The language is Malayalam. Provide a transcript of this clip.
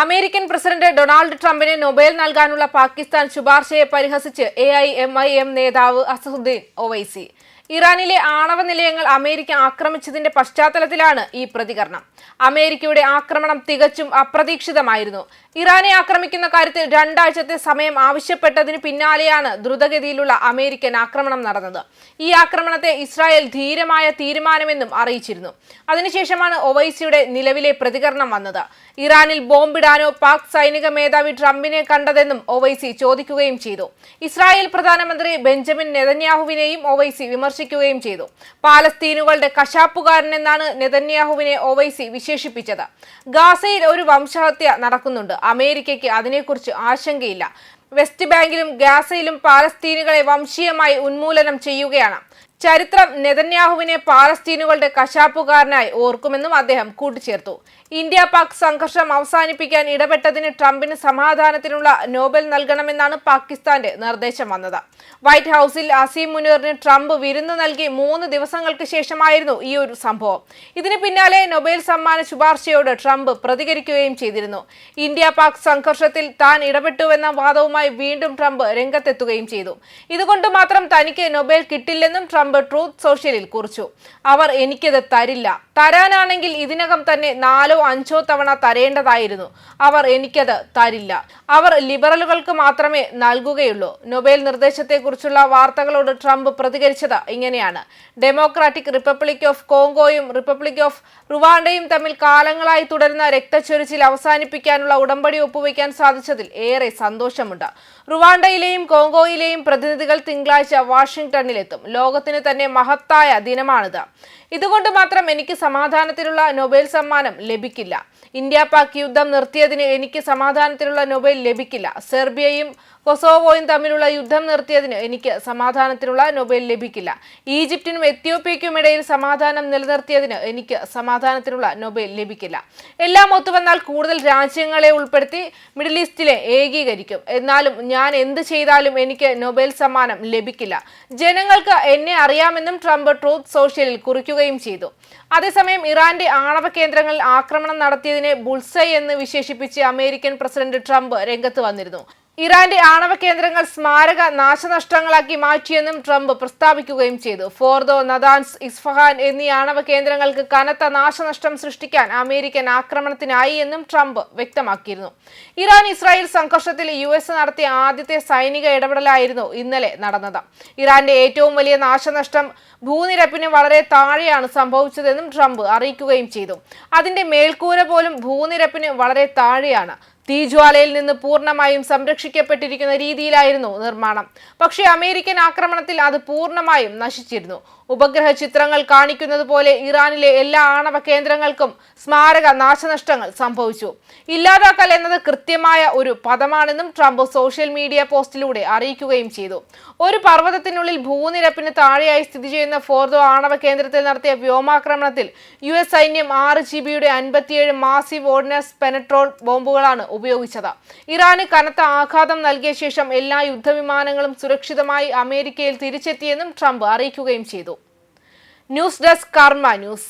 അമേരിക്കൻ പ്രസിഡന്റ് ഡൊണാൾഡ് ട്രംപിന് നൊബേൽ നൽകാനുള്ള പാകിസ്ഥാൻ ശുപാർശയെ പരിഹസിച്ച് A I M I M നേതാവ് അസഹുദ്ദീൻ ഒവൈസി. ഇറാനിലെ ആണവ നിലയങ്ങൾ അമേരിക്ക ആക്രമിച്ചതിന്റെ പശ്ചാത്തലത്തിലാണ് ഈ പ്രതികരണം. അമേരിക്കയുടെ ആക്രമണം തികച്ചും അപ്രതീക്ഷിതമായിരുന്നു. ഇറാനെ ആക്രമിക്കുന്ന കാര്യത്തിൽ രണ്ടാഴ്ചത്തെ സമയം ആവശ്യപ്പെട്ടതിന് പിന്നാലെയാണ് ദ്രുതഗതിയിലുള്ള അമേരിക്കൻ ആക്രമണം നടന്നത്. ഈ ആക്രമണത്തെ ഇസ്രായേൽ ധീരമായ തീരുമാനമെന്നും അറിയിച്ചിരുന്നു. അതിനുശേഷമാണ് ഒവൈസിയുടെ നിലവിലെ പ്രതികരണം വന്നത്. ഇറാനിൽ ബോംബിടാനോ പാക് സൈനിക മേധാവി ട്രംപിനെ കണ്ടതെന്നും ഒവൈസി ചോദിക്കുകയും ചെയ്തു. ഇസ്രായേൽ പ്രധാനമന്ത്രി ബെഞ്ചമിൻ നെതന്യാഹുവിനെയും ഒവൈസി വിമർശിക്കുകയും ചെയ്തു. പാലസ്തീനുകളുടെ കശാപ്പുകാരൻ എന്നാണ് നെതന്യാഹുവിനെ ഒവൈസി വിശേഷിപ്പിച്ചത്. ഗാസയിൽ ഒരു വംശഹത്യ നടക്കുന്നുണ്ട്. അമേരിക്കയ്ക്ക് അതിനെക്കുറിച്ച് ആശങ്കയില്ല. വെസ്റ്റ് ബാങ്കിലും ഗാസയിലും പാലസ്തീനുകളെ വംശീയമായി ഉന്മൂലനം ചെയ്യുകയാണ്. ചരിത്രം നെതന്യാഹുവിനെ പാലസ്തീനുകളുടെ കശാപ്പുകാരനായി ഓർക്കുമെന്നും അദ്ദേഹം കൂട്ടിച്ചേർത്തു. ഇന്ത്യ പാക് സംഘർഷം അവസാനിപ്പിക്കാൻ ഇടപെട്ടതിന് ട്രംപിന് സമാധാനത്തിനുള്ള നോബൽ നൽകണമെന്നാണ് പാകിസ്ഥാന്റെ നിർദ്ദേശം വന്നത്. വൈറ്റ് ഹൌസിൽ അസീം മുനീറിന് ട്രംപ് വിരുന്ന് നൽകി മൂന്ന് ദിവസങ്ങൾക്ക് ശേഷമായിരുന്നു ഈ ഒരു സംഭവം. ഇതിന് പിന്നാലെ നൊബേൽ സമ്മാന ശുപാർശയോട് ട്രംപ് പ്രതികരിക്കുകയും ചെയ്തിരുന്നു. ഇന്ത്യ പാക് സംഘർഷത്തിൽ താൻ ഇടപെട്ടുവെന്ന വാദവുമായി വീണ്ടും ട്രംപ് രംഗത്തെത്തുകയും ചെയ്തു. ഇതുകൊണ്ട് മാത്രം തനിക്ക് നൊബേൽ കിട്ടില്ലെന്നും ട്രംപ് ട്രൂത്ത് സോഷ്യലിൽ കുറിച്ചു. അവർ എനിക്കത് തരില്ല. തരാനാണെങ്കിൽ ഇതിനകം തന്നെ നാലോ അഞ്ചോ തവണ തരേണ്ടതായിരുന്നു. അവർ എനിക്കത് തരില്ല. അവർ ലിബറലുകൾക്ക് മാത്രമേ നൽകുകയുള്ളൂ. നൊബേൽ നിർദ്ദേശത്തെക്കുറിച്ചുള്ള വാർത്തകളോട് ട്രംപ് പ്രതികരിച്ചത് ഇങ്ങനെയാണ്. ഡെമോക്രാറ്റിക് റിപ്പബ്ലിക് ഓഫ് കോങ്കോയും റിപ്പബ്ലിക് ഓഫ് റുവാണ്ടയും തമ്മിൽ കാലങ്ങളായി തുടരുന്ന രക്തച്ചൊരിച്ചിൽ അവസാനിപ്പിക്കാനുള്ള ഉടമ്പടി ഒപ്പുവയ്ക്കാൻ സാധിച്ചതിൽ ഏറെ സന്തോഷമുണ്ട്. റുവാണ്ടയിലെയും കോങ്കോയിലെയും പ്രതിനിധികൾ തിങ്കളാഴ്ച വാഷിംഗ്ടണിലെത്തും ലോകത്തിന് തന്നെ മഹത്തായ ദിനമാണിത്. ഇതുകൊണ്ട് മാത്രം എനിക്ക് സമാധാനത്തിനുള്ള നൊബേൽ സമ്മാനം ലഭിക്കില്ല. ഇന്ത്യ പാക് യുദ്ധം നിർത്തിയതിന് എനിക്ക് സമാധാനത്തിനുള്ള നൊബേൽ ലഭിക്കില്ല. സെർബിയയും കൊസോവോയും തമ്മിലുള്ള യുദ്ധം നിർത്തിയതിന് എനിക്ക് സമാധാനത്തിനുള്ള നൊബേൽ ലഭിക്കില്ല. ഈജിപ്തിനും എത്യോപ്യയ്ക്കും ഇടയിൽ സമാധാനം നിലനിർത്തിയതിന് എനിക്ക് സമാധാനത്തിനുള്ള നൊബേൽ ലഭിക്കില്ല. എല്ലാം ഒത്തുവന്നാൽ കൂടുതൽ രാജ്യങ്ങളെ ഉൾപ്പെടുത്തി മിഡിൽ ഈസ്റ്റിലെ ഏകീകരിക്കും. എന്നാലും ഞാൻ എന്ത് ചെയ്താലും എനിക്ക് നൊബേൽ സമ്മാനം ലഭിക്കില്ല. ജനങ്ങൾക്ക് എന്നെ അറിയാമെന്നും ട്രംപ് ട്രൂത്ത് സോഷ്യലിൽ കുറിക്കുകയും ചെയ്തു. അതേസമയം ഇറാന്റെ ആണവ കേന്ദ്രങ്ങളിൽ ആക്രമണം നടത്തിയതിനെ ബുൾസൈ എന്ന് വിശേഷിപ്പിച്ച് അമേരിക്കൻ പ്രസിഡന്റ് ട്രംപ് രംഗത്ത് വന്നിരുന്നു. ഇറാന്റെ ആണവ കേന്ദ്രങ്ങൾ സ്മാരക നാശനഷ്ടങ്ങളാക്കി മാറ്റിയെന്നും ട്രംപ് പ്രസ്താവിക്കുകയും ചെയ്തു. ഫോർദോ നദാൻസ് ഇസ്ഫഹാൻ എന്നീ ആണവ കേന്ദ്രങ്ങൾക്ക് കനത്ത നാശനഷ്ടം സൃഷ്ടിക്കാൻ അമേരിക്കൻ ആക്രമണത്തിനായി എന്നും ട്രംപ് വ്യക്തമാക്കിയിരുന്നു. ഇറാൻ ഇസ്രായേൽ സംഘർഷത്തിൽ യു എസ് നടത്തിയ ആദ്യത്തെ സൈനിക ഇടപെടലായിരുന്നു ഇന്നലെ നടന്നത്. ഇറാന്റെ ഏറ്റവും വലിയ നാശനഷ്ടം ഭൂനിരപ്പിന് വളരെ താഴെയാണ് സംഭവിച്ചതെന്നും ട്രംപ് അറിയിക്കുകയും ചെയ്തു. അതിന്റെ മേൽക്കൂര പോലും ഭൂനിരപ്പിന് വളരെ താഴെയാണ്. തീജ്വാലയിൽ നിന്ന് പൂർണമായും സംരക്ഷിക്കപ്പെട്ടിരിക്കുന്ന രീതിയിലായിരുന്നു നിർമ്മാണം. പക്ഷേ അമേരിക്കൻ ആക്രമണത്തിൽ അത് പൂർണമായും നശിച്ചിരുന്നു. ഉപഗ്രഹ ചിത്രങ്ങൾ കാണിക്കുന്നത് പോലെ ഇറാനിലെ എല്ലാ ആണവ കേന്ദ്രങ്ങൾക്കും സ്മാരക നാശനഷ്ടങ്ങൾ സംഭവിച്ചു. ഇല്ലാതാക്കൽ എന്നത് കൃത്യമായ ഒരു പദമാണെന്നും ട്രംപ് സോഷ്യൽ മീഡിയ പോസ്റ്റിലൂടെ അറിയിക്കുകയും ചെയ്തു. ഒരു പർവതത്തിനുള്ളിൽ ഭൂനിരപ്പിന് താഴെയായി സ്ഥിതി ചെയ്യുന്ന ഫോർദോ ആണവ കേന്ദ്രത്തിൽ നടത്തിയ വ്യോമാക്രമണത്തിൽ യു എസ് സൈന്യം ആറ് ജി ബിയുടെ അൻപത്തിയേഴ് മാസീവ് ഓർഡിനൻസ് പെനട്രോൾ ബോംബുകളാണ് ഉപയോഗിച്ചത്. ഇറാന് കനത്ത ആഘാതം നൽകിയ ശേഷം എല്ലാ യുദ്ധവിമാനങ്ങളും സുരക്ഷിതമായി അമേരിക്കയിൽ തിരിച്ചെത്തിയെന്നും ട്രംപ് അറിയിക്കുകയും ചെയ്തു. News desk Karma News.